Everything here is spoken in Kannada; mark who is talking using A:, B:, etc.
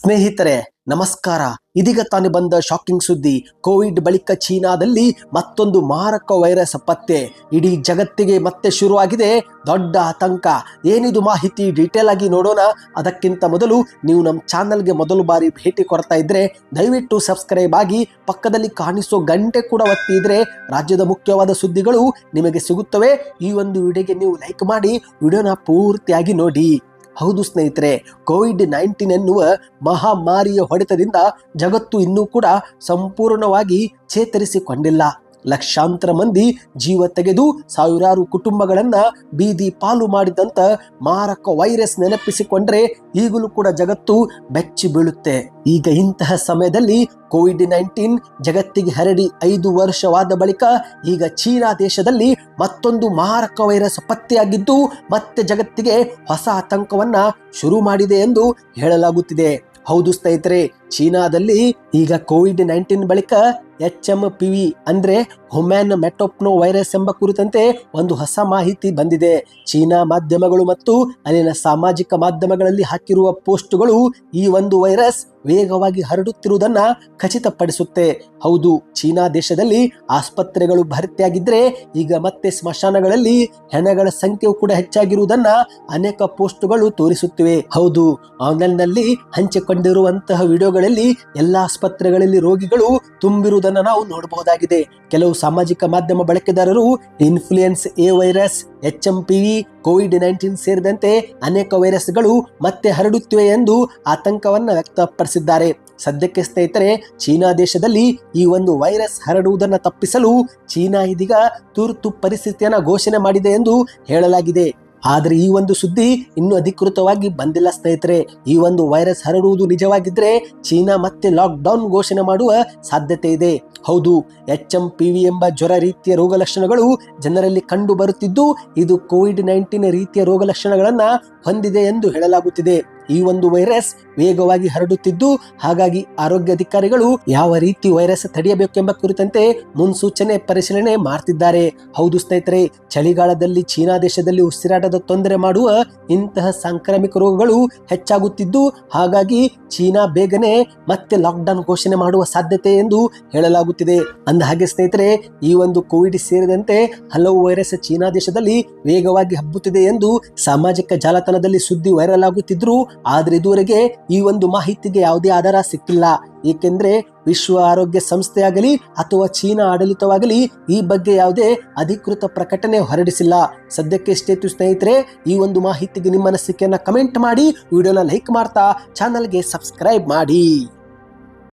A: ಸ್ನೇಹಿತರೆ, ನಮಸ್ಕಾರ. ಇದೀಗ ತಾನೇ ಬಂದ ಶಾಕಿಂಗ್ ಸುದ್ದಿ, ಕೋವಿಡ್ ಬಳಿಕ ಚೀನಾದಲ್ಲಿ ಮತ್ತೊಂದು ಮಾರಕ ವೈರಸ್ ಪತ್ತೆ. ಇಡೀ ಜಗತ್ತಿಗೆ ಮತ್ತೆ ಶುರುವಾಗಿದೆ ದೊಡ್ಡ ಆತಂಕ. ಏನಿದು ಮಾಹಿತಿ ಡೀಟೇಲ್ ಆಗಿ ನೋಡೋಣ. ಅದಕ್ಕಿಂತ ಮೊದಲು ನೀವು ನಮ್ಮ ಚಾನಲ್ಗೆ ಮೊದಲು ಬಾರಿ ಭೇಟಿ ಕೊಡ್ತಾ ಇದ್ರೆ, ದಯವಿಟ್ಟು ಸಬ್ಸ್ಕ್ರೈಬ್ ಆಗಿ ಪಕ್ಕದಲ್ಲಿ ಕಾಣಿಸೋ ಗಂಟೆ ಕೂಡ ಒತ್ತಿ ಇದ್ರೆ ರಾಜ್ಯದ ಮುಖ್ಯವಾದ ಸುದ್ದಿಗಳು ನಿಮಗೆ ಸಿಗುತ್ತವೆ. ಈ ಒಂದು ವಿಡಿಯೋಗೆ ನೀವು ಲೈಕ್ ಮಾಡಿ, ವಿಡಿಯೋನ ಪೂರ್ತಿಯಾಗಿ ನೋಡಿ. ಹೌದು ಸ್ನೇಹಿತರೆ ಕೋವಿಡ್ ನೈನ್ಟೀನ್ ಎನ್ನುವ ಮಹಾಮಾರಿಯ ಹೊಡೆತದಿಂದ ಜಗತ್ತು ಇನ್ನೂ ಕೂಡ ಸಂಪೂರ್ಣವಾಗಿ ಚೇತರಿಸಿಕೊಂಡಿಲ್ಲ. ಲಕ್ಷಾಂತರ ಮಂದಿ ಜೀವ ತೆಗೆದು ಸಾವಿರಾರು ಕುಟುಂಬಗಳನ್ನ ಬೀದಿ ಪಾಲು ಮಾಡಿದಂತ ಮಾರಕ ವೈರಸ್ ನೆನಪಿಸಿಕೊಂಡ್ರೆ ಈಗಲೂ ಕೂಡ ಜಗತ್ತು ಬೆಚ್ಚಿ ಬೀಳುತ್ತೆ. ಈಗ ಇಂತಹ ಸಮಯದಲ್ಲಿ ಕೋವಿಡ್ ನೈನ್ಟೀನ್ ಜಗತ್ತಿಗೆ ಹರಡಿ ಐದು ವರ್ಷವಾದ ಬಳಿಕ ಈಗ ಚೀನಾ ದೇಶದಲ್ಲಿ ಮತ್ತೊಂದು ಮಾರಕ ವೈರಸ್ ಪತ್ತೆಯಾಗಿದ್ದು ಮತ್ತೆ ಜಗತ್ತಿಗೆ ಹೊಸ ಆತಂಕವನ್ನ ಶುರು ಮಾಡಿದೆ ಎಂದು ಹೇಳಲಾಗುತ್ತಿದೆ. ಹೌದು ಸ್ನೇಹಿತರೆ, ಚೀನಾದಲ್ಲಿ ಈಗ ಕೋವಿಡ್ ನೈನ್ಟೀನ್ ಬಳಿಕ ಎಚ್ ಎಂ ಪಿ ವಿ ಅಂದ್ರೆ ಹುಮ್ಯಾನ್ ಮೆಟೋಪ್ನೋ ವೈರಸ್ ಎಂಬ ಕುರಿತಂತೆ ಒಂದು ಹೊಸ ಮಾಹಿತಿ ಬಂದಿದೆ. ಚೀನಾ ಮಾಧ್ಯಮಗಳು ಮತ್ತು ಅಲ್ಲಿನ ಸಾಮಾಜಿಕ ಮಾಧ್ಯಮಗಳಲ್ಲಿ ಹಾಕಿರುವ ಪೋಸ್ಟ್ಗಳು ಈ ಒಂದು ವೈರಸ್ ವೇಗವಾಗಿ ಹರಡುತ್ತಿರುವುದನ್ನ ಖಚಿತಪಡಿಸುತ್ತೆ. ಹೌದು, ಚೀನಾ ದೇಶದಲ್ಲಿ ಆಸ್ಪತ್ರೆಗಳು ಭರ್ತಿಯಾಗಿದ್ರೆ ಈಗ ಮತ್ತೆ ಸ್ಮಶಾನಗಳಲ್ಲಿ ಹೆಣಗಳ ಸಂಖ್ಯೆಯು ಕೂಡ ಹೆಚ್ಚಾಗಿರುವುದನ್ನ ಅನೇಕ ಪೋಸ್ಟ್ಗಳು ತೋರಿಸುತ್ತಿವೆ. ಹೌದು ಆನ್ಲೈನ್ನಲ್ಲಿ ಹಂಚಿಕೊಂಡಿರುವಂತಹ ವಿಡಿಯೋಗಳಲ್ಲಿ ಎಲ್ಲಾ ಆಸ್ಪತ್ರೆಗಳಲ್ಲಿ ರೋಗಿಗಳು ತುಂಬಿರುವುದನ್ನು ನಾವು ನೋಡಬಹುದಾಗಿದೆ. ಕೆಲವು ಸಾಮಾಜಿಕ ಮಾಧ್ಯಮ ಬಳಕೆದಾರರು influenza A virus H M P V Covid nineteen ಸೇರಿದಂತೆ ಅನೇಕ ವೈರಸ್ಗಳು ಮತ್ತೆ ಹರಡುತ್ತಿವೆ ಎಂದು ಆತಂಕವನ್ನು ವ್ಯಕ್ತಪಡಿಸಿದ್ದಾರೆ. ಸದ್ಯಕ್ಕೆ ಸ್ನೇಹಿತರೆ, ಚೀನಾ ದೇಶದಲ್ಲಿ ಈ ಒಂದು ವೈರಸ್ ಹರಡುವುದನ್ನು ತಪ್ಪಿಸಲು ಚೀನಾ ಇದೀಗ ತುರ್ತು ಪರಿಸ್ಥಿತಿಯನ್ನು ಘೋಷಣೆ ಮಾಡಿದೆ ಎಂದು ಹೇಳಲಾಗಿದೆ. ಆದರೆ ಈ ಒಂದು ಸುದ್ದಿ ಇನ್ನೂ ಅಧಿಕೃತವಾಗಿ ಬಂದಿಲ್ಲ ಸ್ನೇಹಿತರೆ. ಈ ಒಂದು ವೈರಸ್ ಹರಡುವುದು ನಿಜವಾಗಿದ್ರೆ ಚೀನಾ ಮತ್ತೆ ಲಾಕ್ಡೌನ್ ಘೋಷಣೆ ಮಾಡುವ ಸಾಧ್ಯತೆ ಇದೆ. ಹೌದು ಎಚ್ ಎಂ ಪಿ ವಿ ಎಂಬ ಜ್ವರ ರೀತಿಯ ರೋಗ ಲಕ್ಷಣಗಳು ಜನರಲ್ಲಿ ಕಂಡು ಬರುತ್ತಿದ್ದು, ಇದು ಕೋವಿಡ್ ನೈನ್ಟೀನ್ ರೀತಿಯ ರೋಗ ಲಕ್ಷಣಗಳನ್ನ ಹೊಂದಿದೆ ಎಂದು ಹೇಳಲಾಗುತ್ತಿದೆ. ಈ ಒಂದು ವೈರಸ್ ವೇಗವಾಗಿ ಹರಡುತ್ತಿದ್ದು, ಹಾಗಾಗಿ ಆರೋಗ್ಯ ಅಧಿಕಾರಿಗಳು ಯಾವ ರೀತಿ ವೈರಸ್ ತಡೆಯಬೇಕೆಂಬ ಕುರಿತಂತೆ ಮುನ್ಸೂಚನೆ ಪರಿಶೀಲನೆ ಮಾಡ್ತಿದ್ದಾರೆ. ಹೌದು ಸ್ನೇಹಿತರೆ, ಚಳಿಗಾಲದಲ್ಲಿ ಚೀನಾ ದೇಶದಲ್ಲಿ ಉಸಿರಾಟದ ತೊಂದರೆ ಮಾಡುವ ಇಂತಹ ಸಾಂಕ್ರಾಮಿಕ ರೋಗಗಳು ಹೆಚ್ಚಾಗುತ್ತಿದ್ದು, ಹಾಗಾಗಿ ಚೀನಾ ಬೇಗನೆ ಮತ್ತೆ ಲಾಕ್ಡೌನ್ ಘೋಷಣೆ ಮಾಡುವ ಸಾಧ್ಯತೆ ಎಂದು ಹೇಳಲಾಗುತ್ತಿದೆ. ಅಂದ ಹಾಗೆ ಸ್ನೇಹಿತರೆ, ಈ ಒಂದು ಕೋವಿಡ್ ಸೇರಿದಂತೆ ಹಲವು ವೈರಸ್ ಚೀನಾ ದೇಶದಲ್ಲಿ ವೇಗವಾಗಿ ಹಬ್ಬುತ್ತಿದೆ ಎಂದು ಸಾಮಾಜಿಕ ಜಾಲತಾಣದಲ್ಲಿ ಸುದ್ದಿ ವೈರಲ್ ಆಗುತ್ತಿದ್ರು ಆದ್ರೆ ಇದುವರೆಗೆ ಈ ಒಂದು ಮಾಹಿತಿಗೆ ಯಾವುದೇ ಆಧಾರ ಸಿಕ್ಕಿಲ್ಲ. ಏಕೆಂದ್ರೆ ವಿಶ್ವ ಆರೋಗ್ಯ ಸಂಸ್ಥೆಯಾಗಲಿ ಅಥವಾ ಚೀನಾ ಆಡಳಿತವಾಗಲಿ ಈ ಬಗ್ಗೆ ಯಾವುದೇ ಅಧಿಕೃತ ಪ್ರಕಟಣೆ ಹೊರಡಿಸಿಲ್ಲ. ಸದ್ಯಕ್ಕೆ ಇಷ್ಟೇತು ಸ್ನೇಹಿತರೆ, ಈ ಒಂದು ಮಾಹಿತಿಗೆ ನಿಮ್ಮ ಅನಿಸಿಕೆಯನ್ನ ಕಮೆಂಟ್ ಮಾಡಿ, ವಿಡಿಯೋನ ಲೈಕ್ ಮಾಡ್ತಾ, ಚಾನಲ್ಗೆ ಸಬ್ಸ್ಕ್ರೈಬ್ ಮಾಡಿ.